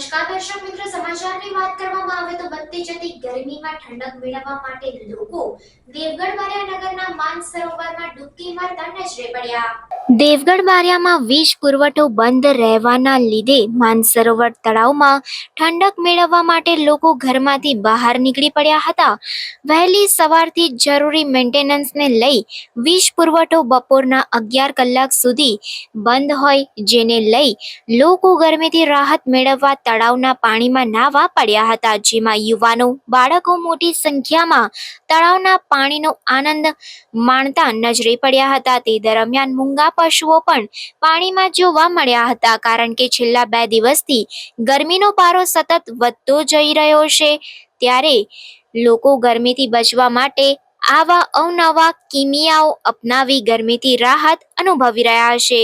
નમસ્કાર દર્શક મિત્રો સમાચારની વાત કરવામાં આવે તો વધતી જતી ગરમીમાં ઠંડક મેળવવા માટે લોકો દેવગઢ બારિયા નગરના માનસરોવરમાં ડૂબકી મારતા નજરે પડ્યા. દેવગઢ બારિયામાં વીજ પુરવઠો બંધ રહેવાના લીધે માનસરોવર તળાવમાં ઠંડક મેળવવા માટે લોકો ઘરમાંથી બહાર નીકળી પડ્યા હતા. વહેલી સવારથી જરૂરી મેન્ટેનન્સને લઈ વીજ પુરવઠો બપોરના અગિયાર કલાક સુધી બંધ હોય, જેને લઈ લોકો ગરમીથી રાહત મેળવવા તળાવના પાણીમાં નાહવા પડ્યા હતા, જેમાં યુવાનો બાળકો મોટી સંખ્યામાં તળાવના પાણીનો આનંદ માણતા નજરે પડ્યા હતા. તે દરમિયાન મૂંગા પશુઓ પણ પાણીમાં જોવા મળ્યા હતા કારણ કે છેલ્લા બે દિવસથી ગરમીનો પારો સતત વધતો જઈ રહ્યો છે. ત્યારે લોકો ગરમીથી બચવા માટે આવા અવનવા કિમિયાઓ અપનાવી ગરમીથી રાહત અનુભવી રહ્યા છે.